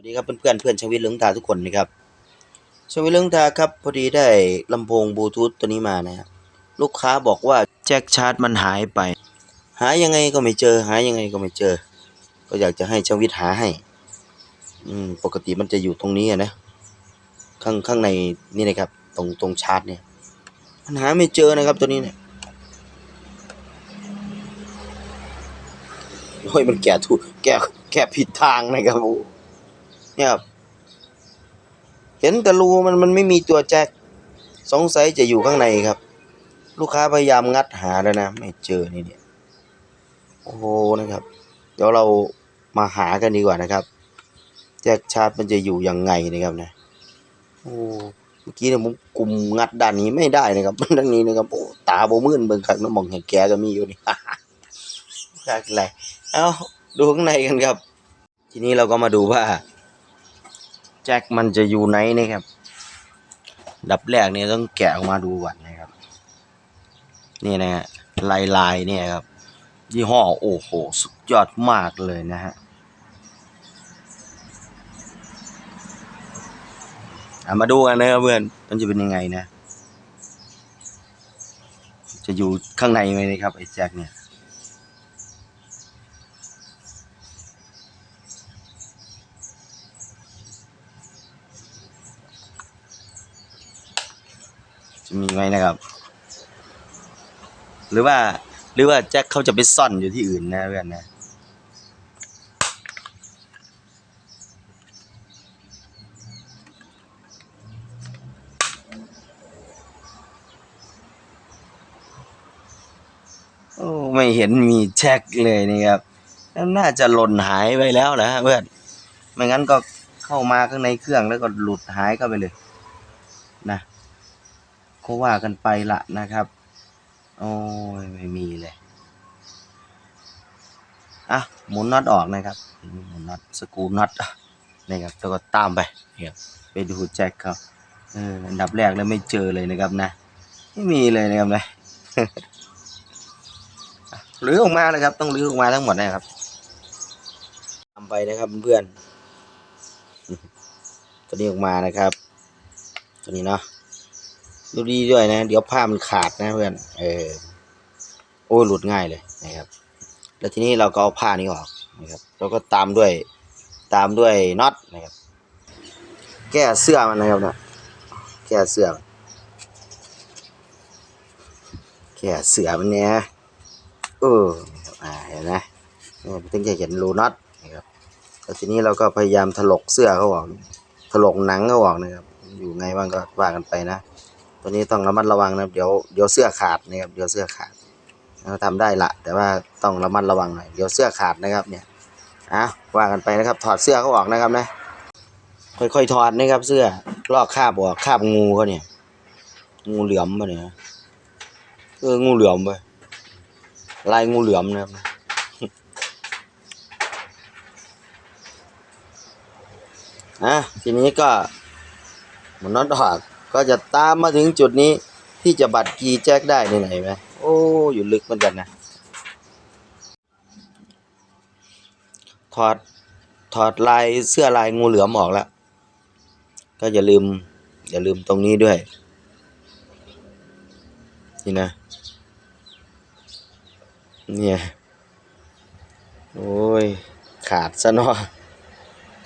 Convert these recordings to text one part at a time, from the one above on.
วัสดีครับเพื่อนๆเพื่อนชวิตเลืองตาทุกคนนะครับชวิตเลืองตาครับพอดีได้ลำโพงบลูทูธตัวนี้มานะฮะลูกค้าบอกว่าแจ็คชาร์จมันหายไป หายังไงก็ไม่เจอ หายังไงก็ไม่เจอ ก็อยากจะให้ชวิตหาให้ อืมปกติมันจะอยู่ตรงนี้นะข้างข้างในนี่นะครับ ตรงตรงชาร์จเนี่ยมันหาไม่เจอนะครับตัวนี้เนี่ยโอ้ยมันแกะถูกแกะแกะผิดทางนะครับโอ้ เนี่ยครับเห็นแต่รูมันมันไม่มีตัวแจ็คสงสัยจะอยู่ข้างในครับ ลูกค้าพยายามงัดหาแล้วนะ ไม่เจอนี่เนี่ยโอ้โหนะครับ เดี๋ยวเรามาหากันดีกว่านะครับ แจ็คชาร์จมันจะอยู่ยังไงนะครับนะโอ้เมื่อกี้เนี่ยผมกลุ่มงัดด้านนี้ไม่ได้นะครับด้านนี้นะครับโอ้ตาโบมื่นเบิ่งคักน้ำมองเห็แกก็มีอยู่นี่คักอะไรเอ้าดูข้างในกันครับ ทีนี้เราก็มาดูว่า แจ็คมันจะอยู่ไหนนะครับ ดับแรกเนี่ยต้องแกะออกมาดูก่อนนะครับ นี่นะฮะลายลายๆเนี่ยครับ ยี่ห้อโอ้โห สุดยอดมากเลยนะฮะอะมาดูกันนะครับเพื่อนมันจะเป็นยังไงนะ จะอยู่ข้างในไหมนะครับไอ้แจ็คเนี่ย มีไหมนะครับ หรือว่า หรือว่าแจ็คเขาจะไปซ่อนอยู่ที่อื่นนะเพื่อนนะโอ้ไม่เห็นมีแจ็คเลยนี่ครับน่าจะหล่นหายไปแล้วนะฮะเพื่อนไม่งั้นก็เข้ามาข้างในเครื่องแล้วก็หลุดหายเข้าไปเลย นะ ก็ว่ากันไปละนะครับ โอ้ยไม่มีเลยอะหมุนน็อตออกนะครับหมุนน็อตสกูน็อตนี่ครับแล้วก็ตามไปเนี่ยไปดูแจ็คเขาเอออันดับแรกแล้วไม่เจอเลยนะครับนะ ไม่มีเลยนะครับนะรื้อออกมาเลยครับ ต้องรื้อออกมาทั้งหมดนะครับทำไปนะครับเพื่อนตัวนี้ออกมานะครับ ตัวนี้เนาะ ดูดีด้วยนะ เดี๋ยวผ้ามันขาดนะเพื่อน เออ โอ้ยหลุดง่ายเลยนะครับ แล้วทีนี้เราก็เอาผ้านี้ออกนะครับ แล้วก็ตามด้วยตามด้วยน็อตนะครับ แก้เสื้อมันนะครับนะแก้เสื้อแก้เสื้อมันเนี่ยเอออ่าเห็นไหมเนี่ยมันถึงจะเห็นรูน็อตนะครับแล้วทีนี้เราก็พยายามถลกเสื้อเขาออกถลกหนังเขาออกนะครับ อยู่ไงบ้างก็ว่ากันไปนะ ตัวนี้ต้องระมัดระวังนะครับ เดี๋ยวเดี๋ยวเสื้อขาดนะครับ เดี๋ยวเสื้อขาดเราทำได้ละแต่ว่าต้องระมัดระวังหน่อย เดี๋ยวเสื้อขาดนะครับเนี่ยอะว่ากันไปนะครับ ถอดเสื้อเขาออกนะครับนะ ค่อยๆถอดนะครับ เสื้อลอกคาบออกคาบงูเขาเนี่ย งูเหลือมปะเนี่ยเอองูเหลือมไปลายงูเหลือมนะครับอะทีนี้ก็มันน็อตออก ก็จะตามมาถึงจุดนี้ที่จะบัดกีแจ็คได้นี่ไหนไหมโอ้อยู่ลึกเหมือนกันนะ ถอดถอดลายเสื้อลายงูเหลือมออกแล้ว ก็อย่าลืม อย่าลืมตรงนี้ด้วย นี่นะ เนี่ย โอ้ย ขาดซะเนาะ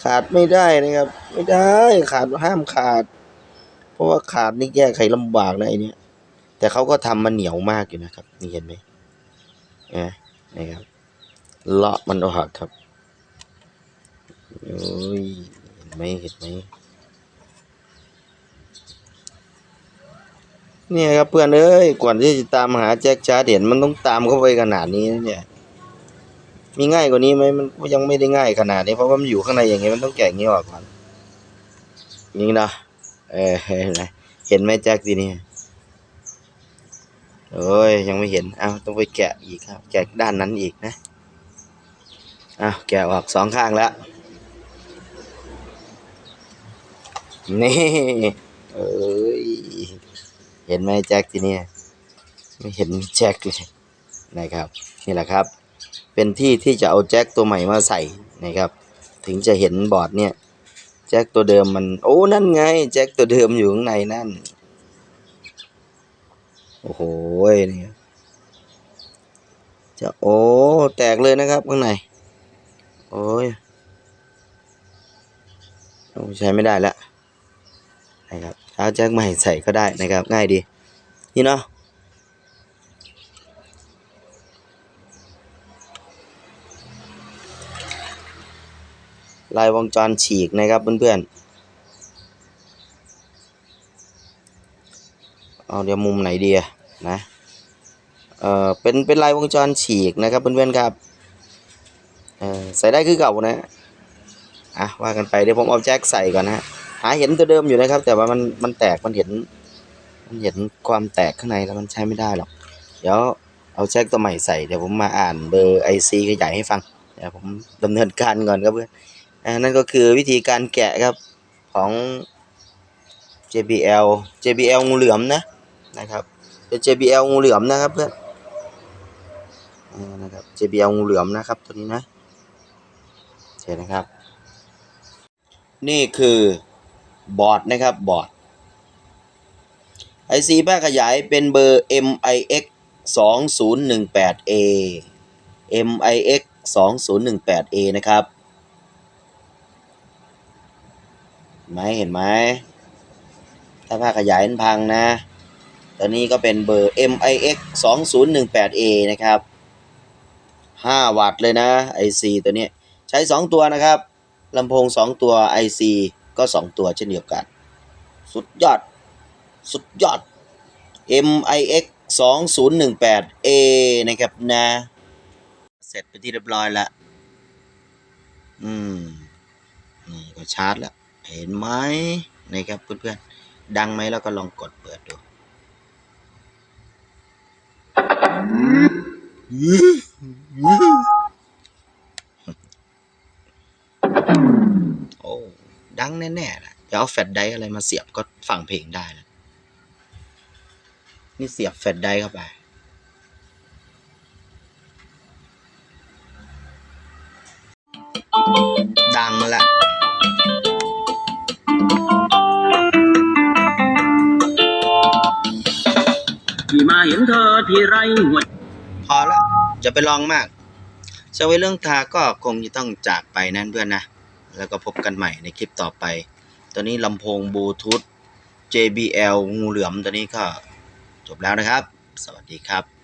ขาดไม่ได้นะครับ ไม่ได้ขาดห้ามขาด ราะว่าขาดนี่แก้ไขลำบากนะไอเนี้ย แต่เขาก็ทำมันเหนียวมากอยู่นะครับ นี่เห็นไหมนะนี่ครับเลาะมันออกครับโอ้ยเห็นไหมเห็นไหมเนี่ยครับเพื่อนเอ้ยก่อนที่จะตามหาแจ็คชาร์ดเห็นมันต้องตามเข้าไปขนาดนี้เนี่ย มีง่ายกว่านี้ไหมมันยังไม่ได้ง่ายขนาดนี้เพราะว่ามันอยู่ข้างในอย่างเงี้ยมันต้องแกะอย่างงี้ออกก่อนนี่นะ เออเห็นไหมแจ็คทีนี้โอ้ยยังไม่เห็นเอาต้องไปแกะอีกครับ แกะด้านนั้นอีกนะเอาแกะออกสองข้างแล้ว นี่เอ้ยเห็นไหมแจ็คทีนี้ไม่เห็นแจ็คเลยนะครับ นี่แหละครับ เป็นที่ที่จะเอาแจ็คตัวใหม่มาใส่นะครับ ถึงจะเห็นบอร์ดเนี่ย จ็คตัวเดิมมัน โอ้ นั่นไง แจ็คตัวเดิมอยู่ข้างในนั่น โอ้โหนี่จะโอ้ แตกเลยนะครับข้างใน โอ้ยโอ้ใช้ไม่ได้แล้วนะครับเอาแจ็คใหม่ใส่ก็ได้นะครับ ง่ายดี นี่เนาะ ลายวงจรฉีกนะครับเพื่อนๆ เอาเดี๋ยวมุมไหนดีนะ เอ่อเป็นเป็นลายวงจรฉีกนะครับเพื่อนๆครับ เออใส่ได้คือเก่านะอะว่ากันไปเดี๋ยวผมเอาแจ็คใส่ก่อนนะฮะหาเห็นตัวเดิมอยู่นะครับ แต่ว่ามันมันแตกมันเห็น มันเห็นความแตกข้างในแล้วมันใช้ไม่ได้หรอก เดี๋ยวเอาแจ็คตัวใหม่ใส่เดี๋ยวผมมาอ่านเบอร์ไอซีขยายให้ฟังเดี๋ยวผมดำเนินการก่อนครับเพื่อน นั่นก็คือวิธีการแกะครับของ JBL JBL งูเหลือมนะนะครับเป็น JBL งูเหลือมนะครับเพื่อนอ่านะครับ JBL งูเหลือมนะครับตัวนี้นะโอเคนะครับ นี่คือบอร์ดนะครับบอร์ด IC แพร่ขยายเป็นเบอร์ MIX 2018A MIX 2018A นะครับ เห็น ไหมเห็นไหม ถ้าภาคขยายมันพังนะ ตัวนี้ก็เป็นเบอร์ MIX 2018A นะครับ 5 วัตต์เลยนะ IC ตัวนี้ใช้ 2 ตัวนะครับลำโพง 2 ตัว IC ก็ 2 ตัวเช่นเดียวกัน สุดยอด สุดยอด MIX 2018A นะครับนะ เสร็จไปที่เรียบร้อยแล้ว อืม นี่ก็ชาร์จแล้ว เห็นไหมนะครับเพื่อนๆ ดังไหมแล้วก็ลองกดเปิดดูโอ้ดังแน่ๆนะจะเอาแฟลชไดอะไรมาเสียบก็ฟังเพลงได้แล้วนี่เสียบแฟลชไดรฟ์เข้าไปดังละ เห็นเธอที่ไรหัวพอละจะไปลองมากจะไวเรื่องทาก็คงจะต้องจากไปนั่นเพื่อนนะ แล้วก็พบกันใหม่ในคลิปต่อไปตัวนี้ลำโพงบลูทูธ JBL งูเหลือมตัวนี้ก็จบแล้วนะครับ สวัสดีครับ